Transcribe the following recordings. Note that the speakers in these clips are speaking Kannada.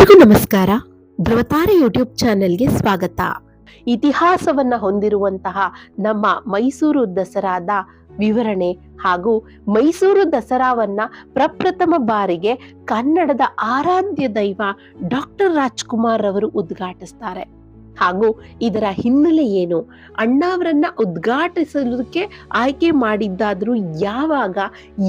ಎಲ್ಲರಿಗೂ ನಮಸ್ಕಾರ. ಧ್ರುವತಾರೆ ಯೂಟ್ಯೂಬ್ ಚಾನೆಲ್ಗೆ ಸ್ವಾಗತ. ಇತಿಹಾಸವನ್ನ ಹೊಂದಿರುವಂತಹ ನಮ್ಮ ಮೈಸೂರು ದಸರಾದ ವಿವರಣೆ ಹಾಗೂ ಮೈಸೂರು ದಸರಾವನ್ನ ಪ್ರಪ್ರಥಮ ಬಾರಿಗೆ ಕನ್ನಡದ ಆರಾಧ್ಯ ದೈವ ಡಾಕ್ಟರ್ ರಾಜ್ಕುಮಾರ್ ಅವರು ಉದ್ಘಾಟಿಸ್ತಾರೆ. ಹಾಗೂ ಇದರ ಹಿನ್ನೆಲೆ ಏನು? ಅಣ್ಣಾವರನ್ನ ಉದ್ಘಾಟಿಸಲಿಕ್ಕೆ ಆಯ್ಕೆ ಮಾಡಿದ್ದಾದ್ರೂ ಯಾವಾಗ,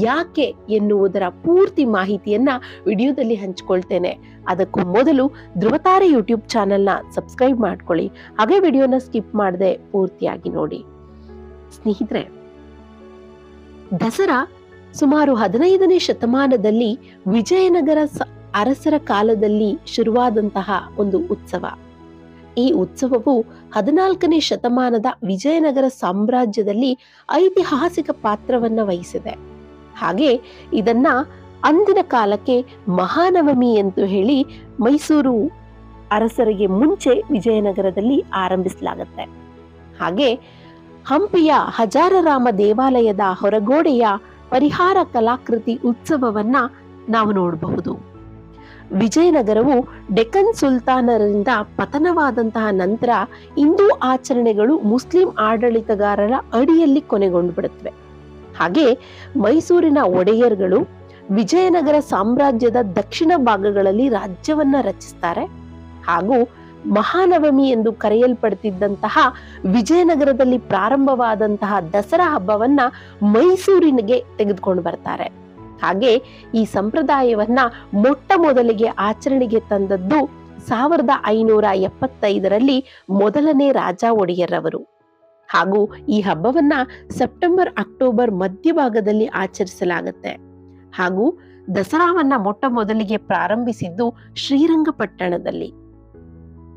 ಯಾಕೆ ಎನ್ನುವುದರ ಪೂರ್ತಿ ಮಾಹಿತಿಯನ್ನ ವಿಡಿಯೋದಲ್ಲಿ ಹಂಚ್ಕೊಳ್ತೇನೆ. ಅದಕ್ಕೂ ಮೊದಲು ಧ್ರುವತಾರೆ ಯೂಟ್ಯೂಬ್ ಚಾನೆಲ್ನ ಸಬ್ಸ್ಕ್ರೈಬ್ ಮಾಡ್ಕೊಳ್ಳಿ. ಹಾಗೆ ವಿಡಿಯೋನ ಸ್ಕಿಪ್ ಮಾಡದೆ ಪೂರ್ತಿಯಾಗಿ ನೋಡಿ. ಸ್ನೇಹಿತರೆ, ದಸರಾ ಸುಮಾರು ಹದಿನೈದನೇ ಶತಮಾನದಲ್ಲಿ ವಿಜಯನಗರ ಅರಸರ ಕಾಲದಲ್ಲಿ ಶುರುವಾದಂತಹ ಒಂದು ಉತ್ಸವ. ಈ ಉತ್ಸವವು ಹದಿನಾಲ್ಕನೇ ಶತಮಾನದ ವಿಜಯನಗರ ಸಾಮ್ರಾಜ್ಯದಲ್ಲಿ ಐತಿಹಾಸಿಕ ಪಾತ್ರವನ್ನ ವಹಿಸಿದೆ. ಹಾಗೆ ಇದನ್ನ ಅಂದಿನ ಕಾಲಕ್ಕೆ ಮಹಾನವಮಿ ಎಂದು ಹೇಳಿ ಮೈಸೂರು ಅರಸರಿಗೆ ಮುಂಚೆ ವಿಜಯನಗರದಲ್ಲಿ ಆರಂಭಿಸಲಾಗುತ್ತೆ. ಹಾಗೆ ಹಂಪಿಯ ಹಜಾರರಾಮ ದೇವಾಲಯದ ಹೊರಗೋಡೆಯ ಪರಿಹಾರ ಕಲಾಕೃತಿ ಉತ್ಸವವನ್ನ ನಾವು ನೋಡಬಹುದು. ವಿಜಯನಗರವು ಡೆಕ್ಕನ್ ಸುಲ್ತಾನರಿಂದ ಪತನವಾದಂತಹ ನಂತರ ಹಿಂದೂ ಆಚರಣೆಗಳು ಮುಸ್ಲಿಂ ಆಡಳಿತಗಾರರ ಅಡಿಯಲ್ಲಿ ಕೊನೆಗೊಂಡು ಬಿಡುತ್ತವೆ ಹಾಗೆ ಮೈಸೂರಿನ ಒಡೆಯರ್ಗಳು ವಿಜಯನಗರ ಸಾಮ್ರಾಜ್ಯದ ದಕ್ಷಿಣ ಭಾಗಗಳಲ್ಲಿ ರಾಜ್ಯವನ್ನ ರಚಿಸ್ತಾರೆ. ಹಾಗೂ ಮಹಾನವಮಿ ಎಂದು ಕರೆಯಲ್ಪಡ್ತಿದ್ದಂತಹ ವಿಜಯನಗರದಲ್ಲಿ ಪ್ರಾರಂಭವಾದಂತಹ ದಸರಾ ಹಬ್ಬವನ್ನ ಮೈಸೂರಿನಿಗೆ ತೆಗೆದುಕೊಂಡು ಬರ್ತಾರೆ. ಹಾಗೆ ಈ ಸಂಪ್ರದಾಯವನ್ನ ಮೊಟ್ಟ ಮೊದಲಿಗೆ ಆಚರಣೆಗೆ ತಂದದ್ದು ಸಾವಿರದ ಐನೂರ ಎಪ್ಪತ್ತೈದರಲ್ಲಿ ಮೊದಲನೇ ರಾಜ ಒಡೆಯರವರು. ಹಾಗೂ ಈ ಹಬ್ಬವನ್ನ ಸೆಪ್ಟೆಂಬರ್ ಅಕ್ಟೋಬರ್ ಮಧ್ಯಭಾಗದಲ್ಲಿ ಆಚರಿಸಲಾಗುತ್ತೆ. ಹಾಗೂ ದಸರಾವನ್ನ ಮೊಟ್ಟ ಮೊದಲಿಗೆ ಪ್ರಾರಂಭಿಸಿದ್ದು ಶ್ರೀರಂಗಪಟ್ಟಣದಲ್ಲಿ.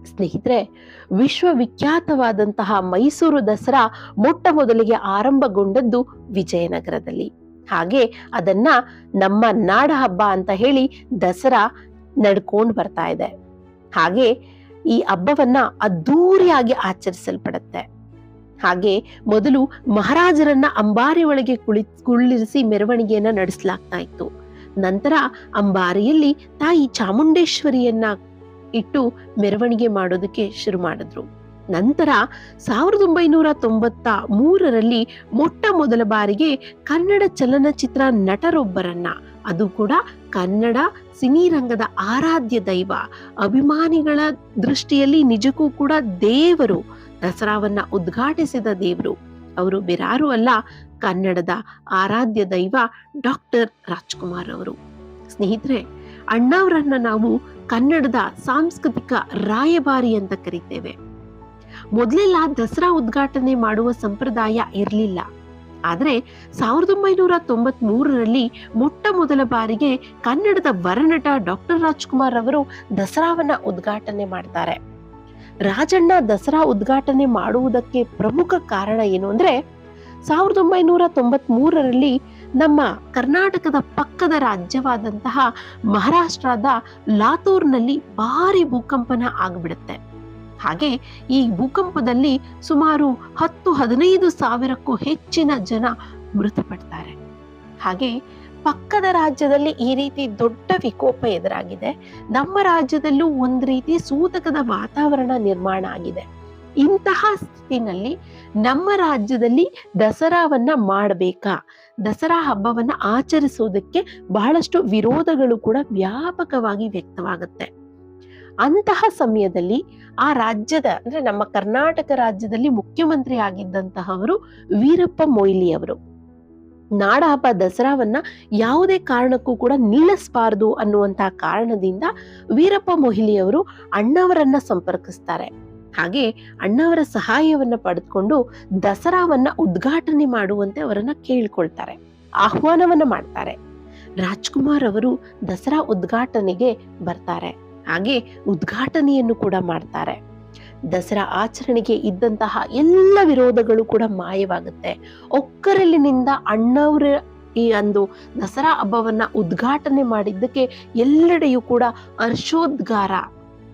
ಸ್ನೇಹಿತರೆ, ವಿಶ್ವವಿಖ್ಯಾತವಾದಂತಹ ಮೈಸೂರು ದಸರಾ ಮೊಟ್ಟ ಮೊದಲಿಗೆ ಆರಂಭಗೊಂಡದ್ದು ವಿಜಯನಗರದಲ್ಲಿ. ಹಾಗೆ ಅದನ್ನ ನಮ್ಮ ನಾಡ ಹಬ್ಬ ಅಂತ ಹೇಳಿ ದಸರಾ ನಡ್ಕೊಂಡು ಬರ್ತಾ ಇದೆ. ಹಾಗೆ ಈ ಹಬ್ಬವನ್ನ ಅದ್ದೂರಿಯಾಗಿ ಆಚರಿಸಲ್ಪಡುತ್ತೆ. ಹಾಗೆ ಮೊದಲು ಮಹಾರಾಜರನ್ನ ಅಂಬಾರಿ ಒಳಗೆ ಕುಳಿ ಕುಳ್ಳಿರಿಸಿ ಮೆರವಣಿಗೆಯನ್ನ ನಡೆಸಲಾಗ್ತಾ ಇತ್ತು. ನಂತರ ಅಂಬಾರಿಯಲ್ಲಿ ತಾಯಿ ಚಾಮುಂಡೇಶ್ವರಿಯನ್ನ ಇಟ್ಟು ಮೆರವಣಿಗೆ ಮಾಡೋದಕ್ಕೆ ಶುರು ಮಾಡಿದ್ರು. ನಂತರ ಸಾವಿರದ ಒಂಬೈನೂರ ತೊಂಬತ್ತ ಮೂರರಲ್ಲಿ ಮೊಟ್ಟ ಮೊದಲ ಬಾರಿಗೆ ಕನ್ನಡ ಚಲನಚಿತ್ರ ನಟರೊಬ್ಬರನ್ನ. ಅದು ಕೂಡ ಕನ್ನಡ ಸಿನಿರಂಗದ ಆರಾಧ್ಯ ದೈವ. ಅಭಿಮಾನಿಗಳ ದೃಷ್ಟಿಯಲ್ಲಿ ನಿಜಕ್ಕೂ ಕೂಡ ದೇವರು, ದಸರಾವನ್ನ ಉದ್ಘಾಟಿಸಿದ ದೇವರು. ಅವರು ಬೇರಾರು ಅಲ್ಲ, ಕನ್ನಡದ ಆರಾಧ್ಯ ದೈವ ಡಾಕ್ಟರ್ ರಾಜ್ಕುಮಾರ್ ಅವರು. ಸ್ನೇಹಿತರೆ, ಅಣ್ಣಾವರನ್ನ ನಾವು ಕನ್ನಡದ ಸಾಂಸ್ಕೃತಿಕ ರಾಯಭಾರಿ ಅಂತ ಕರಿತೇವೆ. ಮೊದಲೆಲ್ಲ ದಸರಾ ಉದ್ಘಾಟನೆ ಮಾಡುವ ಸಂಪ್ರದಾಯ ಇರಲಿಲ್ಲ. ಆದರೆ ಸಾವಿರದ ಒಂಬೈನೂರ ತೊಂಬತ್ ಮೂರರಲ್ಲಿ ಮೊಟ್ಟ ಮೊದಲ ಬಾರಿಗೆ ಕನ್ನಡದ ವರನಟ ಡಾಕ್ಟರ್ ರಾಜ್ಕುಮಾರ್ ಅವರು ದಸರಾವನ್ನ ಉದ್ಘಾಟನೆ ಮಾಡ್ತಾರೆ. ರಾಜಣ್ಣ ದಸರಾ ಉದ್ಘಾಟನೆ ಮಾಡುವುದಕ್ಕೆ ಪ್ರಮುಖ ಕಾರಣ ಏನು ಅಂದ್ರೆ, ಸಾವಿರದ ಒಂಬೈನೂರ ತೊಂಬತ್ ಮೂರರಲ್ಲಿ ನಮ್ಮ ಕರ್ನಾಟಕದ ಪಕ್ಕದ ರಾಜ್ಯವಾದಂತಹ ಮಹಾರಾಷ್ಟ್ರದ ಲಾತೂರ್ನಲ್ಲಿ ಭಾರಿ ಭೂಕಂಪನ ಆಗ್ಬಿಡುತ್ತೆ. ಹಾಗೆ ಈ ಭೂಕಂಪದಲ್ಲಿ ಸುಮಾರು ಹತ್ತು ಹದಿನೈದು ಸಾವಿರಕ್ಕೂ ಹೆಚ್ಚಿನ ಜನ ಮೃತಪಡ್ತಾರೆ. ಹಾಗೆ ಪಕ್ಕದ ರಾಜ್ಯದಲ್ಲಿ ಈ ರೀತಿ ದೊಡ್ಡ ವಿಕೋಪ ಎದುರಾಗಿದೆ. ನಮ್ಮ ರಾಜ್ಯದಲ್ಲೂ ಒಂದು ರೀತಿ ಸೂತಕದ ವಾತಾವರಣ ನಿರ್ಮಾಣ ಆಗಿದೆ. ಇಂತಹ ಸ್ಥಿತಿನಲ್ಲಿ ನಮ್ಮ ರಾಜ್ಯದಲ್ಲಿ ದಸರಾವನ್ನ ಮಾಡಬೇಕಾ? ದಸರಾ ಹಬ್ಬವನ್ನ ಆಚರಿಸುವುದಕ್ಕೆ ಬಹಳಷ್ಟು ವಿರೋಧಗಳು ಕೂಡ ವ್ಯಾಪಕವಾಗಿ ವ್ಯಕ್ತವಾಗುತ್ತೆ. ಅಂತಹ ಸಮಯದಲ್ಲಿ ಆ ರಾಜ್ಯದ, ಅಂದ್ರೆ ನಮ್ಮ ಕರ್ನಾಟಕ ರಾಜ್ಯದಲ್ಲಿ ಮುಖ್ಯಮಂತ್ರಿ ಆಗಿದ್ದಂತಹವರು ವೀರಪ್ಪ ಮೊಯ್ಲಿ ಅವರು. ನಾಡ ಹಬ್ಬ ದಸರಾವನ್ನ ಯಾವುದೇ ಕಾರಣಕ್ಕೂ ಕೂಡ ನಿಲ್ಲಿಸಬಾರದು ಅನ್ನುವಂತಹ ಕಾರಣದಿಂದ ವೀರಪ್ಪ ಮೊಯ್ಲಿ ಅವರು ಅಣ್ಣವರನ್ನ ಸಂಪರ್ಕಿಸ್ತಾರೆ. ಹಾಗೆ ಅಣ್ಣವರ ಸಹಾಯವನ್ನ ಪಡೆದುಕೊಂಡು ದಸರಾವನ್ನ ಉದ್ಘಾಟನೆ ಮಾಡುವಂತೆ ಅವರನ್ನ ಕೇಳ್ಕೊಳ್ತಾರೆ, ಆಹ್ವಾನವನ್ನ ಮಾಡ್ತಾರೆ. ರಾಜ್ಕುಮಾರ್ ಅವರು ದಸರಾ ಉದ್ಘಾಟನೆಗೆ ಬರ್ತಾರೆ. ಹಾಗೆ ಉದ್ಘಾಟನೆಯನ್ನು ಕೂಡ ಮಾಡ್ತಾರೆ. ದಸರಾ ಆಚರಣೆಗೆ ಇದ್ದಂತಹ ಎಲ್ಲ ವಿರೋಧಗಳು ಕೂಡ ಮಾಯವಾಗುತ್ತೆ. ಒಕ್ಕರಲಿನಿಂದ ಅಣ್ಣವರ ಈ ಒಂದು ದಸರಾ ಹಬ್ಬವನ್ನ ಉದ್ಘಾಟನೆ ಮಾಡಿದ್ದಕ್ಕೆ ಎಲ್ಲೆಡೆಯೂ ಕೂಡ ಹರ್ಷೋದ್ಗಾರ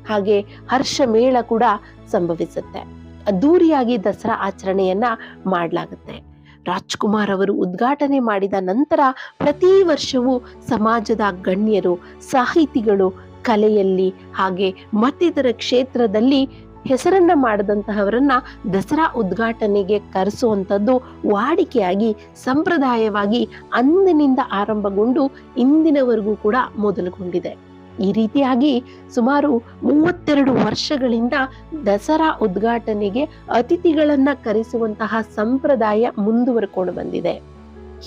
ಹಾಗೆ ಹರ್ಷ ಮೇಳ ಕೂಡ ಸಂಭವಿಸುತ್ತೆ. ಅದ್ದೂರಿಯಾಗಿ ದಸರಾ ಆಚರಣೆಯನ್ನ ಮಾಡಲಾಗುತ್ತೆ. ರಾಜ್ಕುಮಾರ್ ಅವರು ಉದ್ಘಾಟನೆ ಮಾಡಿದ ನಂತರ ಪ್ರತಿ ವರ್ಷವೂ ಸಮಾಜದ ಗಣ್ಯರು, ಸಾಹಿತಿಗಳು ಕಲೆಯಲ್ಲಿ ಹಾಗೆ ಮತ್ತಿತರ ಕ್ಷೇತ್ರದಲ್ಲಿ ಹೆಸರನ್ನ ಮಾಡಿದಂತಹವರನ್ನ ದಸರಾ ಉದ್ಘಾಟನೆಗೆ ಕರೆಸುವಂಥದ್ದು ವಾಡಿಕೆಯಾಗಿ ಸಂಪ್ರದಾಯವಾಗಿ ಅಂದಿನಿಂದ ಆರಂಭಗೊಂಡು ಇಂದಿನವರೆಗೂ ಕೂಡ ಮೊದಲುಗೊಂಡಿದೆ. ಈ ರೀತಿಯಾಗಿ ಸುಮಾರು ಮೂವತ್ತೆರಡು ವರ್ಷಗಳಿಂದ ದಸರಾ ಉದ್ಘಾಟನೆಗೆ ಅತಿಥಿಗಳನ್ನ ಕರೆಸುವಂತಹ ಸಂಪ್ರದಾಯ ಮುಂದುವರ್ಕೊಂಡು ಬಂದಿದೆ.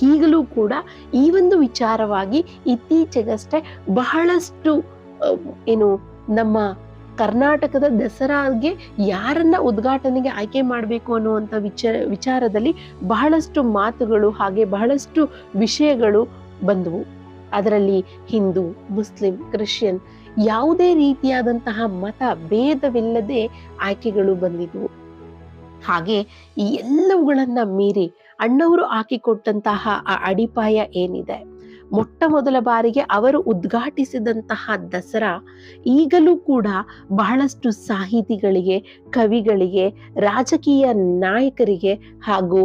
ಈಗಲೂ ಕೂಡ ಈ ಒಂದು ವಿಚಾರವಾಗಿ ಇತ್ತೀಚೆಗಷ್ಟೇ ಬಹಳಷ್ಟು ಏನು ನಮ್ಮ ಕರ್ನಾಟಕದ ದಸರಾಗೆ ಯಾರನ್ನ ಉದ್ಘಾಟನೆಗೆ ಆಯ್ಕೆ ಮಾಡಬೇಕು ಅನ್ನುವಂಥ ವಿಚಾರ, ವಿಚಾರದಲ್ಲಿ ಬಹಳಷ್ಟು ಮಾತುಗಳು ಹಾಗೆ ಬಹಳಷ್ಟು ವಿಷಯಗಳು ಬಂದವು. ಅದರಲ್ಲಿ ಹಿಂದೂ, ಮುಸ್ಲಿಂ, ಕ್ರಿಶ್ಚಿಯನ್ ಯಾವುದೇ ರೀತಿಯಾದಂತಹ ಮತ ಭೇದವಿಲ್ಲದೆ ಆಯ್ಕೆಗಳು ಬಂದಿದ್ವು. ಹಾಗೆ ಈ ಎಲ್ಲವುಗಳನ್ನ ಮೀರಿ ಅಣ್ಣವರು ಹಾಕಿಕೊಟ್ಟಂತಹ ಆ ಅಡಿಪಾಯ ಏನಿದೆ? ಮೊಟ್ಟ ಮೊದಲ ಬಾರಿಗೆ ಅವರು ಉದ್ಘಾಟಿಸಿದಂತಹ ದಸರಾ ಈಗಲೂ ಕೂಡ ಬಹಳಷ್ಟು ಸಾಹಿತಿಗಳಿಗೆ, ಕವಿಗಳಿಗೆ, ರಾಜಕೀಯ ನಾಯಕರಿಗೆ ಹಾಗೂ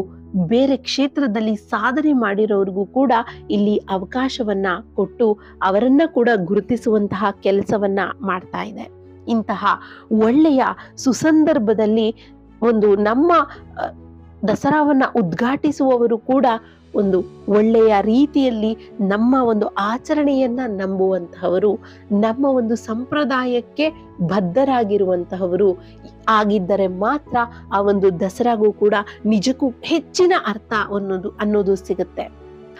ಬೇರೆ ಕ್ಷೇತ್ರದಲ್ಲಿ ಸಾಧನೆ ಮಾಡಿರೋರಿಗೂ ಕೂಡ ಇಲ್ಲಿ ಅವಕಾಶವನ್ನ ಕೊಟ್ಟು ಅವರನ್ನ ಕೂಡ ಗುರುತಿಸುವಂತಹ ಕೆಲಸವನ್ನ ಮಾಡ್ತಾ ಇದೆ. ಇಂತಹ ಒಳ್ಳೆಯ ಸುಸಂದರ್ಭದಲ್ಲಿ ಒಂದು ನಮ್ಮ ದಸರಾವನ್ನ ಉದ್ಘಾಟಿಸುವವರು ಕೂಡ ಒಂದು ಒಳ್ಳೆಯ ರೀತಿಯಲ್ಲಿ ನಮ್ಮ ಒಂದು ಆಚರಣೆಯನ್ನ ನಂಬುವಂತಹವರು ನಮ್ಮ ಒಂದು ಸಂಪ್ರದಾಯಕ್ಕೆ ಬದ್ಧರಾಗಿರುವಂತಹವರು ಆಗಿದ್ದರೆ ಮಾತ್ರ ಆ ಒಂದು ದಸರಾಗೂ ಕೂಡ ನಿಜಕ್ಕೂ ಹೆಚ್ಚಿನ ಅರ್ಥ ಅನ್ನೋದು ಅನ್ನೋದು ಸಿಗುತ್ತೆ.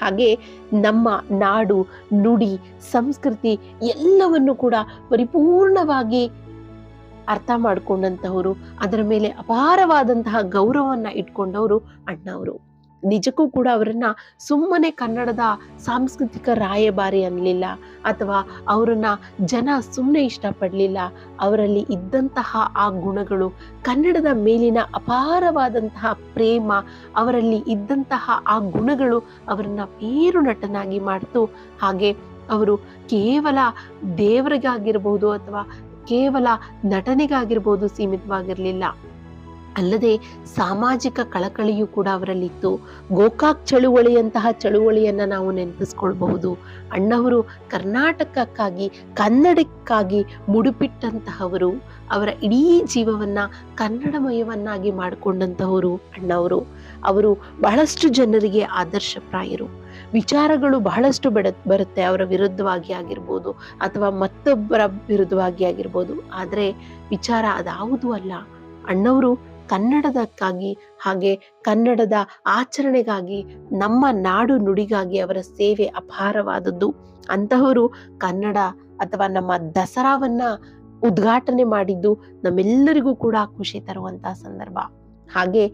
ಹಾಗೆ ನಮ್ಮ ನಾಡು, ನುಡಿ, ಸಂಸ್ಕೃತಿ ಎಲ್ಲವನ್ನು ಕೂಡ ಪರಿಪೂರ್ಣವಾಗಿ ಅರ್ಥ ಮಾಡ್ಕೊಂಡಂತಹವರು ಅದರ ಮೇಲೆ ಅಪಾರವಾದಂತಹ ಗೌರವವನ್ನು ಇಟ್ಕೊಂಡವರು ಅಣ್ಣವರು. ನಿಜಕ್ಕೂ ಕೂಡ ಅವರನ್ನ ಸುಮ್ಮನೆ ಕನ್ನಡದ ಸಾಂಸ್ಕೃತಿಕ ರಾಯಭಾರಿ ಅನ್ನಲಿಲ್ಲ ಅಥವಾ ಅವರನ್ನ ಜನ ಸುಮ್ಮನೆ ಇಷ್ಟಪಡಲಿಲ್ಲ. ಅವರಲ್ಲಿ ಇದ್ದಂತಹ ಆ ಗುಣಗಳು, ಕನ್ನಡದ ಮೇಲಿನ ಅಪಾರವಾದಂತಹ ಪ್ರೇಮ, ಅವರಲ್ಲಿ ಇದ್ದಂತಹ ಆ ಗುಣಗಳು ಅವರನ್ನ ಪೇರು ನಟನಾಗಿ ಮಾಡ್ತು. ಹಾಗೆ ಅವರು ಕೇವಲ ದೇವರಿಗಾಗಿರ್ಬೋದು ಅಥವಾ ಕೇವಲ ನಟನೆಗಾಗಿರ್ಬೋದು ಸೀಮಿತವಾಗಿರಲಿಲ್ಲ. ಅಲ್ಲದೆ ಸಾಮಾಜಿಕ ಕಳಕಳಿಯೂ ಕೂಡ ಅವರಲ್ಲಿತ್ತು. ಗೋಕಾಕ್ ಚಳುವಳಿಯಂತಹ ಚಳುವಳಿಯನ್ನು ನಾವು ನೆನಪಿಸ್ಕೊಳ್ಬಹುದು. ಅಣ್ಣವರು ಕರ್ನಾಟಕಕ್ಕಾಗಿ, ಕನ್ನಡಕ್ಕಾಗಿ ಮುಡುಪಿಟ್ಟಂತಹವರು, ಅವರ ಇಡೀ ಜೀವವನ್ನು ಕನ್ನಡಮಯವನ್ನಾಗಿ ಮಾಡಿಕೊಂಡಂತಹವರು ಅಣ್ಣವರು. ಅವರು ಬಹಳಷ್ಟು ಜನರಿಗೆ ಆದರ್ಶಪ್ರಾಯರು. ವಿಚಾರಗಳು ಬಹಳಷ್ಟು ಬೆಡ, ಬರುತ್ತೆ, ಅವರ ವಿರುದ್ಧವಾಗಿ ಆಗಿರ್ಬೋದು, ಅಥವಾ ಮತ್ತೊಬ್ಬರ ವಿರುದ್ಧವಾಗಿ ಆಗಿರ್ಬೋದು. ಆದರೆ ವಿಚಾರ ಅದಾವುದೂ ಅಲ್ಲ. ಅಣ್ಣವರು ಕನ್ನಡದಕ್ಕಾಗಿ ಹಾಗೆ ಕನ್ನಡದ ಆಚರಣೆಗಾಗಿ ನಮ್ಮ ನಾಡು ನುಡಿಗಾಗಿ ಅವರ ಸೇವೆ ಅಪಾರವಾದದ್ದು. ಅಂತಹವರು ಕನ್ನಡ ಅಥವಾ ನಮ್ಮ ದಸರಾವನ್ನ ಉದ್ಘಾಟನೆ ಮಾಡಿದ್ದು ನಮ್ಮೆಲ್ಲರಿಗೂ ಕೂಡ ಖುಷಿ ತರುವಂತಹ ಸಂದರ್ಭ. ಹಾಗೆ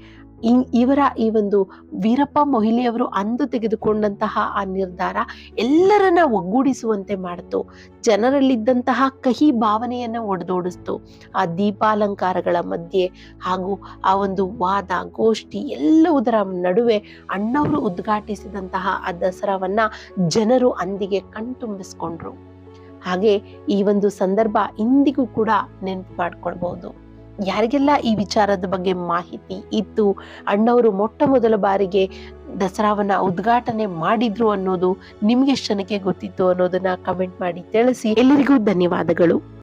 ಇವರ ಈ ಒಂದು ವೀರಪ್ಪ ಮೊಹಿಲಿಯವರು ಅಂದು ತೆಗೆದುಕೊಂಡಂತಹ ಆ ನಿರ್ಧಾರ ಎಲ್ಲರನ್ನ ಒಗ್ಗೂಡಿಸುವಂತೆ ಮಾಡಿತು. ಜನರಲ್ಲಿದ್ದಂತಹ ಕಹಿ ಭಾವನೆಯನ್ನ ಒಡೆದೋಡಿಸ್ತು. ಆ ದೀಪಾಲಂಕಾರಗಳ ಮಧ್ಯೆ ಹಾಗೂ ಆ ಒಂದು ವಾದ, ಗೋಷ್ಠಿ ಎಲ್ಲವುದರ ನಡುವೆ ಅಣ್ಣವರು ಉದ್ಘಾಟಿಸಿದಂತಹ ಆ ದಸರಾವನ್ನ ಜನರು ಅಂದಿಗೆ ಕಣ್ತುಂಬಿಸ್ಕೊಂಡ್ರು. ಹಾಗೆ ಈ ಒಂದು ಸಂದರ್ಭ ಇಂದಿಗೂ ಕೂಡ ನೆನಪು ಮಾಡ್ಕೊಳ್ಬಹುದು ಯಾರಿಗೆಲ್ಲ ಈ ವಿಚಾರದ ಬಗ್ಗೆ ಮಾಹಿತಿ ಇತ್ತು? ಅಣ್ಣವರು ಮೊಟ್ಟ ಮೊದಲ ಬಾರಿಗೆ ದಸರಾವನ್ನ ಉದ್ಘಾಟನೆ ಮಾಡಿದ್ರು ಅನ್ನೋದು ನಿಮ್ಗೆ ಎಷ್ಟು ಜನಕ್ಕೆ ಗೊತ್ತಿತ್ತು ಅನ್ನೋದನ್ನ ಕಮೆಂಟ್ ಮಾಡಿ ತಿಳಿಸಿ. ಎಲ್ಲರಿಗೂ ಧನ್ಯವಾದಗಳು.